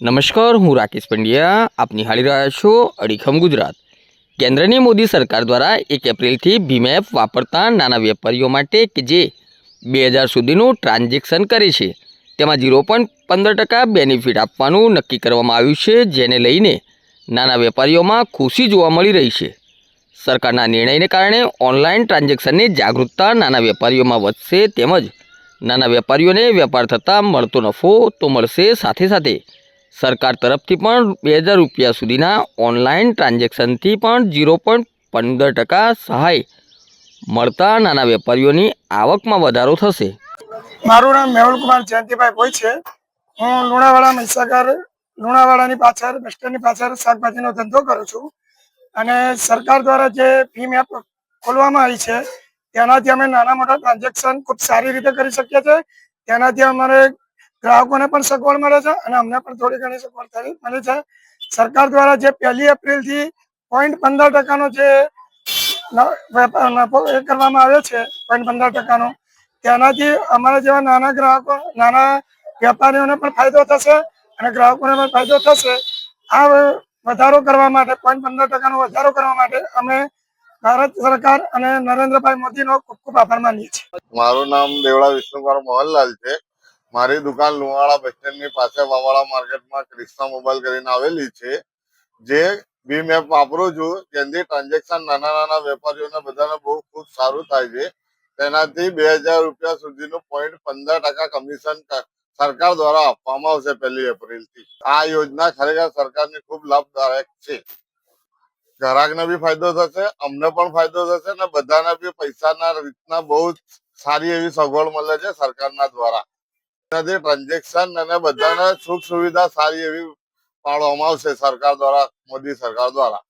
નમસ્કાર, હું રાકેશ પંડ્યા. આપ નિહાળી રહ્યા છો અડીખમ ગુજરાત. કેન્દ્રની મોદી સરકાર દ્વારા એક એપ્રિલથી ભીમ એપ વાપરતા નાના વેપારીઓ માટે કે જે બે હજાર સુધીનું ટ્રાન્ઝેક્શન કરે છે, તેમાં ઝીરો પોઈન્ટ પંદર ટકા બેનિફિટ આપવાનું નક્કી કરવામાં આવ્યું છે, જેને લઈને નાના વેપારીઓમાં ખુશી જોવા મળી રહી છે. સરકારના નિર્ણયને કારણે ઓનલાઈન ટ્રાન્ઝેક્શનની જાગૃતતા નાના વેપારીઓમાં વધશે તેમજ નાના વેપારીઓને વેપાર થતાં મળતો નફો તો મળશે સાથે સાથે સરકાર તરફથી પણ બે હજાર રૂપિયા સુધીના ઓનલાઈન ટ્રાન્ઝેક્શનથી પણ ઝીરો પોઈન્ટ પંદર ટકા સહાય મળતા નાના વેપારીઓની આવકમાં વધારો થશે. મારું નામ મેહુલ કુમાર જયંતિભાઈ ભોઈ છે. હું લુણાવાડા મહીસાગર લુણાવાડાની પાછળ બસ સ્ટેન્ડની પાછળ શાકભાજીનો ધંધો કરું છું. અને સરકાર દ્વારા જે ફી મેપ ખોલવામાં આવી છે, તેનાથી અમે નાના મોટા ટ્રાન્ઝેક્શન ખૂબ સારી રીતે કરી શકીએ છીએ. તેનાથી અમારે ગ્રાહકોને પણ સગવડ મળે છે અને અમને પણ થોડી ઘણી સગવડ થઈ મળે છે. સરકાર દ્વારા જે પહેલી એપ્રિલથી પોઈન્ટ પંદર ટકાનો જે નફો એ કરવામાં આવ્યો છે પોઈન્ટ પંદર ટકાનો, તેનાથી અમારા જેવા નાના ગ્રાહકો, નાના વેપારીઓને પણ ફાયદો થશે અને ગ્રાહકોને પણ ફાયદો થશે. આ વધારો કરવા માટે પોઈન્ટ પંદર ટકાનો વધારો કરવા માટે અમે ભારત સરકાર અને નરેન્દ્રભાઈ મોદીનો ખૂબ ખૂબ આભાર માનીએ છીએ. મારું નામ દેવડા વિષ્ણુકુમાર મોહનલાલ છે. મારી દુકાન લુવાડા બસ સ્ટેન્ડની પાસે વાવાડા માર્કેટમાં ક્રિષ્ના મોબાઈલ કરીને આવેલી છે. જે ભીમ એપ વાપરું છું, જેનાથી ટ્રાન્ઝેક્શન નાના નાના વેપારીઓને બધાને બહુ ખૂબ સારું થાય છે. તેનાથી બે હજાર રૂપિયા સુધીનું પોઈન્ટ પંદર ટકા કમિશન સરકાર દ્વારા આપવામાં આવશે પહેલી એપ્રિલથી. આ યોજના ખરેખર સરકારની ખૂબ લાભદાયક છે. ગ્રાહકને બી ફાયદો થશે, અમને પણ ફાયદો થશે અને બધાને બી પૈસાના રીતના બહુ સારી એવી સગવડ મળે છે સરકારના દ્વારા. એનાથી ટ્રાન્ઝેક્શન અને બધાને સુખ સુવિધા સારી એવી પાડવામાં આવશે સરકાર દ્વારા, મોદી સરકાર દ્વારા.